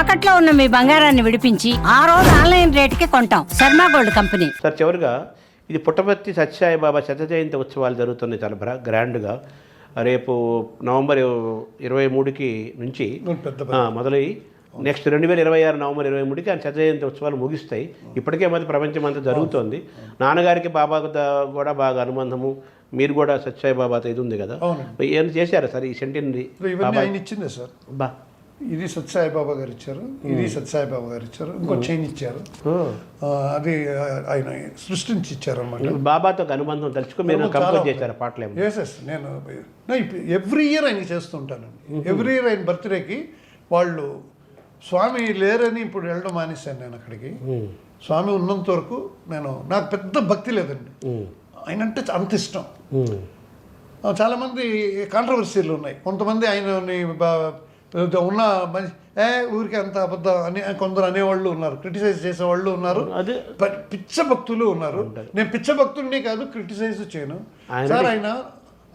తాకట్లో ఉన్న మీ బంగారాన్ని విడిపించి ఆ రోజు ఆన్లైన్ రేటుకి కొంటాం. Sharma gold company. సార్ చివరిగా ఇది పుట్టపర్తి సత్యసాయి బాబా శత జయంతి ఉత్సవాలు జరుగుతున్నాయి చాలా బ్రా గ్రాండ్గా. రేపు నవంబర్ ఇరవై మూడుకి నుంచి మొదలై నెక్స్ట్ రెండు వేల ఇరవై ఆరు నవంబర్ ఇరవై మూడుకి ఆయన శత జయంతి ఉత్సవాలు ముగిస్తాయి. ఇప్పటికే మరి ప్రపంచం అంతా జరుగుతోంది. నాన్నగారికి బాబాకు ద- కూడా బాగా అనుబంధము. మీరు కూడా సత్యసాయి బాబాతో ఇది ఉంది కదా. అవునండి. ఏం చేశారా సార్ ఈ సెంటినరీ? ఇచ్చిందే సార్. బా. ఇది సత్యసాయిబాబా గారు ఇచ్చారు ఇది సత్యసాయిబాబా గారు ఇచ్చారు ఇంకో చైన్ ఇచ్చారు. అది ఆయన సృష్టించి ఇచ్చారు అనమాట బాబాతో అనుబంధం తలుచుకో మీరు చాలా కంపోజ్ ఉన్నాయి. చేశారు పాటలు ఎస్ నేను ఎవ్రీ ఇయర్ ఆయన చేస్తుంటానండి ఎవ్రీ ఇయర్ ఆయన బర్త్డేకి వాళ్ళు స్వామి లేరని ఇప్పుడు వెళ్ళడం మానేశాను నేను అక్కడికి. స్వామి ఉన్నంత వరకు నేను నాకు పెద్ద భక్తి లేదండి. ఆయన అంటే అంత ఇష్టం. చాలామంది కాంట్రవర్సీలు ఉన్నాయి. కొంతమంది ఆయనని ఉన్న మంచి ఏ ఊరికి అంత అబద్ధం అని కొందరు అనేవాళ్ళు ఉన్నారు క్రిటిసైజ్ చేసేవాళ్ళు ఉన్నారు అదే పిచ్చ భక్తులు ఉన్నారు. నేను పిచ్చ భక్తుడిని కాదు క్రిటిసైజ్ చేయను. సార్ ఆయన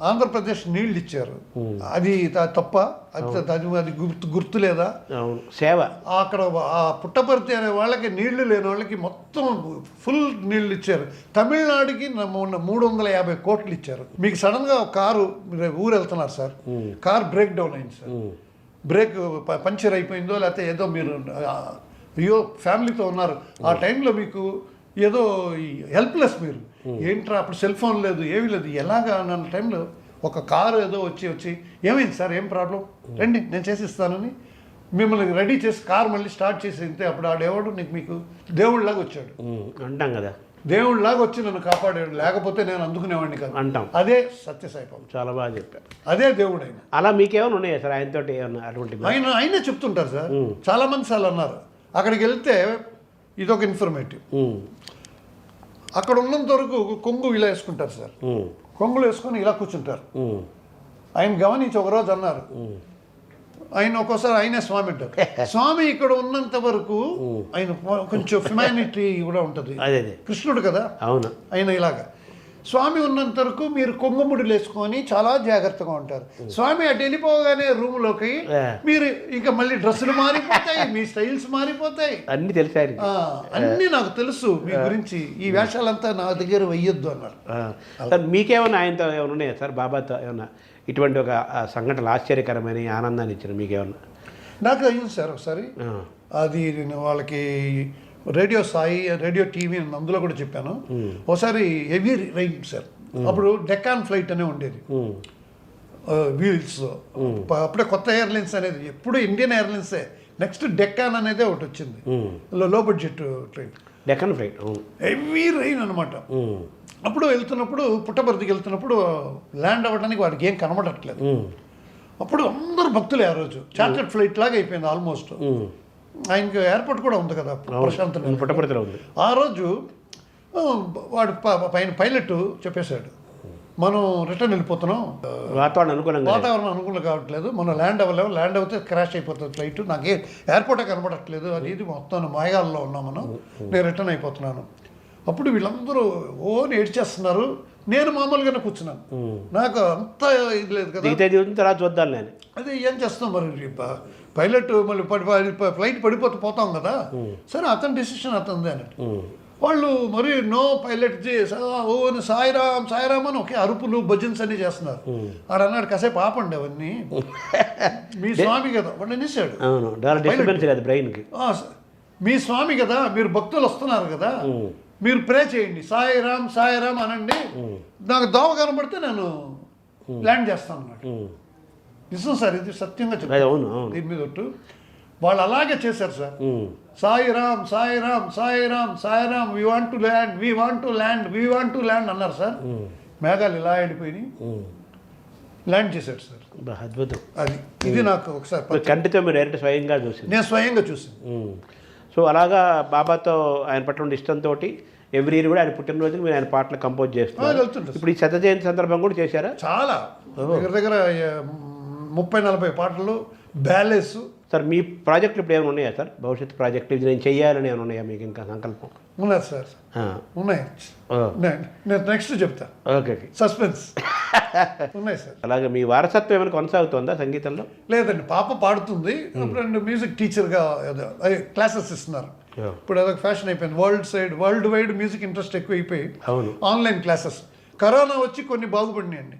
ఆంధ్రప్రదేశ్ నీళ్ళు ఇచ్చారు. అది తప్ప అది అది గుర్తు గుర్తు లేదా? సేవ. అక్కడ ఆ పుట్టపర్తి అనే వాళ్ళకి నీళ్ళు లేని వాళ్ళకి మొత్తం ఫుల్ నీళ్ళు ఇచ్చారు. తమిళనాడుకి మొన్న మూడు వందల యాభై కోట్లు ఇచ్చారు. మీకు సడన్గా ఒక కారు మీరు ఊరు వెళ్తున్నారు సార్. కార్ బ్రేక్ డౌన్ అయింది సార్. బ్రేక్ పంచర్ అయిపోయిందో లేకపోతే ఏదో మీరు అయ్యో ఫ్యామిలీతో ఉన్నారు. ఆ టైంలో మీకు ఏదో హెల్ప్లెస్ మీరు. ఏంట్రా అప్పుడు సెల్ ఫోన్ లేదు ఏమీ లేదు. ఎలాగా అన్న టైంలో ఒక కారు ఏదో వచ్చి వచ్చి ఏమైంది సార్ ఏం ప్రాబ్లం? రండి నేను చేసి ఇస్తానని మిమ్మల్ని రెడీ చేసి కార్ మళ్ళీ స్టార్ట్ చేసి ఇంతే అప్పుడు ఆడేవాడు నీకు మీకు దేవుళ్ళలాగా వచ్చాడు. అంటాం కదా. దేవుళ్ళలాగా వచ్చి నన్ను కాపాడాడు. లేకపోతే నేను అందుకునేవాడిని కాదు. అంటాం. అదే సత్యసాయిబాబు చాలా బాగా చెప్పారు. అదే దేవుడు ఆయన అలా మీకేమైనా ఉన్నాయా సార్? ఆయనతో ఏమన్నా అటువంటి ఆయన ఆయనే చెప్తుంటారు సార్. చాలా మంది సార్లు అన్నారు. అక్కడికి వెళ్తే ఇదొక ఇన్ఫర్మేటివ్ అక్కడ ఉన్నంత వరకు కొంగు ఇలా వేసుకుంటారు సార్. కొంగులు వేసుకొని ఇలా కూర్చుంటారు. ఆయన గమనించి ఒకరోజు అన్నారు. ఆయన ఒక్కోసారి ఆయనే స్వామి అంటారు స్వామి ఇక్కడ ఉన్నంత వరకు ఆయన కొంచెం హ్యుమానిటీ కూడా ఉంటుంది. కృష్ణుడు కదా? అవును. ఆయన ఇలాగా. స్వామి ఉన్నంత వరకు మీరు కొంగుముడులు వేసుకొని చాలా జాగ్రత్తగా ఉంటారు. స్వామి అటు వెళ్ళిపోగానే రూమ్లోకి. మీరు ఇక మళ్ళీ డ్రెస్సులు మారిపోతాయి మీ స్టైల్స్ మారిపోతాయి. అన్నీ తెలిసి ఆయనకి ఆ, అన్నీ నాకు తెలుసు మీ గురించి. ఈ వేషాలంతా నా దగ్గర వెయ్యొద్దు అన్నారు. సార్ మీకేమైనా ఆయనతో ఏమైనా ఉన్నాయా? సార్ బాబాతో ఏమన్నా? ఇటువంటి ఒక సంఘటనలు ఆశ్చర్యకరమైన ఆనందాన్ని ఇచ్చిన మీకేమన్నా? నాకు అయింది సార్ ఒకసారి. అది వాళ్ళకి రేడియో సాయి రేడియో టీవీ అని అందులో కూడా చెప్పాను. ఒకసారి హెవీ రైన్ సార్. అప్పుడు డెకాన్ ఫ్లైట్ అనే ఉండేది. వీల్స్. అప్పుడే కొత్త ఎయిర్లైన్స్ అనేది ఎప్పుడు ఇండియన్ ఎయిర్లైన్సే. నెక్స్ట్ డెక్కాన్ అనేది ఒకటి వచ్చింది. Low budget train. Deccan flight heavy rain అనమాట అప్పుడు వెళ్తున్నప్పుడు పుట్టపర్తికి వెళ్తున్నప్పుడు ల్యాండ్ అవ్వడానికి వాడికి ఏం కనబడట్లేదు. అప్పుడు అందరు భక్తులే ఆ రోజు. చార్టెడ్ ఫ్లైట్ లాగా అయిపోయింది ఆల్మోస్ట్. ఆయనకి ఎయిర్పోర్ట్ కూడా ఉంది కదా ప్రశాంత్ అవును, పుట్టపర్తిలో ఉంది. ఆ రోజు వాడు పైన పైలట్ చెప్పేశాడు. మనం రిటర్న్ వెళ్ళిపోతున్నాం. వాతావరణం అనుకూలంగా. వాతావరణం అనుకూలం కావట్లేదు. మనం ల్యాండ్ అవ్వలేము ల్యాండ్ అవుతే క్రాష్ అయిపోతుంది ఫ్లైట్ నాకు ఏ ఎయిర్పోర్టే కనబడట్లేదు. అది ఇది మొత్తం మాయగాల్లో ఉన్నాం మనం. నేను రిటర్న్ అయిపోతున్నాను. అప్పుడు వీళ్ళందరూ ఓ ఏడ్చేస్తున్నారు. నేను మామూలుగానే కూర్చున్నాను. నాకు అంత ఇది లేదు కదా. తర్వాత చూద్దాం నేను అదే ఏం చేస్తాం మరి పైలట్ మళ్ళీ పడి ఫ్లైట్ పడిపోతే పోతాం కదా. సరే అతని డెసిషన్ అతనిదే అన్నట్టు. వాళ్ళు మరి నో పైలట్ ఓ అని సాయిరామ్ సాయిరామ్ అని ఒకే అరుపులు భజన్స్ అన్ని చేస్తున్నారు. ఆడు అన్నాడు కాసేపు ఆపండి అవన్నీ. మీ స్వామి కదా. వాడు అనేసాడు బ్రెయిన్కి "ఆ, స- మీ స్వామి కదా మీరు భక్తులు వస్తున్నారు కదా. మీరు ప్రే చేయండి. సాయిరామ్ సాయిరామ్ అనండి. నాకు దోవ కనబడితే నేను ల్యాండ్ చేస్తాను అన్నాడు. నిజం సార్ ఇది సత్యంగా అవును దీని మీద ఒట్టు. వాళ్ళు అలాగే చేశారు sir. Sairam Sairam Sairam Sairam we want to land we want to land we want to land అన్నారు సార్. మేఘాలు ఇలా ఆడిపోయినాయి. ల్యాండ్ చేశాడు సార్. అద్భుతం. అది ఇది నాకు ఒకసారి కంటితో మీరు డైరెక్ట్ స్వయంగా చూసింది. నేను స్వయంగా చూసాను. సో అలాగా బాబాతో ఆయన పట్ల ఉండే ఇష్టంతో ఎవ్రీ ఇయర్ కూడా ఆయన పుట్టినరోజుకి మీరు ఆయన పాటలు కంపోజ్ చేస్తున్నారు. వెళ్తుంటారు ఇప్పుడు ఈ శత జయంతి సందర్భం కూడా చేశారా? చాలా. దగ్గర దగ్గర ముప్పై నలభై పాటలు బ్యాలెస్. సార్ మీ ప్రాజెక్టులు ఇప్పుడు ఏమైనా ఉన్నాయా సార్? భవిష్యత్తు ప్రాజెక్టులు ఇది నేను చెయ్యాలని ఏమైనా ఉన్నాయా మీకు ఇంకా సంకల్పం? ఉన్నారు సార్? ఉన్నాయి. నేను నెక్స్ట్ చెప్తా. ఓకే సస్పెన్స్ ఉన్నాయి సార్. అలాగే మీ వారసత్వం ఏమైనా కొనసాగుతుందా సంగీతంలో? లేదండి పాప పాడుతుంది. రెండు మ్యూజిక్ టీచర్గా క్లాసెస్ ఇస్తున్నారు. ఇప్పుడు అదొక ఫ్యాషన్ అయిపోయింది. World side world wide music interest ఎక్కువ అయిపోయి అవును. ఆన్లైన్ క్లాసెస్ కరోనా వచ్చి కొన్ని బాగుపడినాయండి.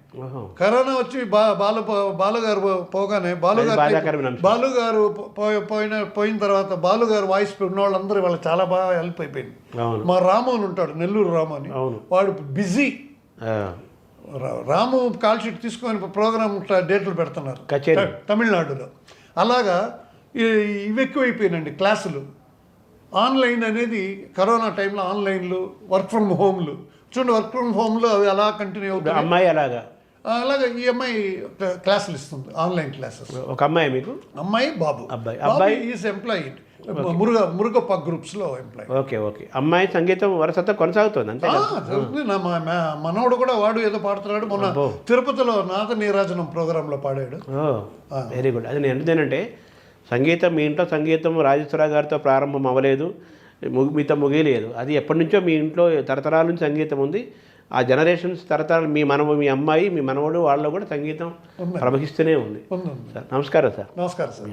కరోనా వచ్చి బా బాలు బాలు గారు పో- పోగానే బాలు అది గారు బాధాకరమైన అంశం. బాలు గారు పో- పోయి- పోయిన పోయిన తర్వాత బాలు గారు వాయిస్ ఉన్న వాళ్ళందరూ వాళ్ళకి చాలా బాగా హెల్ప్ అయిపోయింది. మా రాము అని ఉంటాడు నెల్లూరు రాము అని. వాడు బిజీ. రాము కాల్ షీట్ తీసుకొని ప్రోగ్రామ్ డేట్లు పెడుతున్నారు. తమిళనాడులో. అలాగా ఇవి ఎక్కువైపోయినండి క్లాసులు. ఆన్లైన్ అనేది కరోనా టైంలో ఆన్లైన్లు వర్క్ ఫ్రమ్ హోమ్లు. చూడండి వర్క్ ఫ్రమ్ హోమ్లు అవి అలా కంటిన్యూ అవుతాయి అమ్మాయి అలాగా? అలాగే ఈ అమ్మాయి క్లాసులు ఇస్తుంది ఆన్లైన్ క్లాసెస్. ఒక అమ్మాయి మీకు? అమ్మాయి బాబు. అబ్బాయి. అబ్బాయి? ఈజ్ ఎంప్లాయీ మురుగ మురుగప్ప గ్రూప్స్లో ఎంప్లాయీ ఓకే ఓకే. అమ్మాయి సంగీతం వరసత్వం కొనసాగుతుంది అంతే కదా? జరుగుతుంది. నా మా- మా మనవడు కూడా వాడు ఏదో పాడుతున్నాడు. మొన్న. తిరుపతిలో నాద నీరాజనం ప్రోగ్రాంలో పాడాడు. Very good. అది నేను ఎందుకంటే సంగీతం మీ ఇంట్లో సంగీతం రాజేశ్వరరావు గారితో ప్రారంభం అవ్వలేదు. మీతో ముగియలేదు. అది ఎప్పటి నుంచో మీ ఇంట్లో తరతరాల నుంచి సంగీతం ఉంది. ఆ జనరేషన్స్ తరతరాలు మీ మనవ మీ అమ్మాయి మీ మనవడు వాళ్ళలో కూడా సంగీతం ప్రవహిస్తూనే ఉంది. సార్ నమస్కారం సార్. నమస్కారం సార్.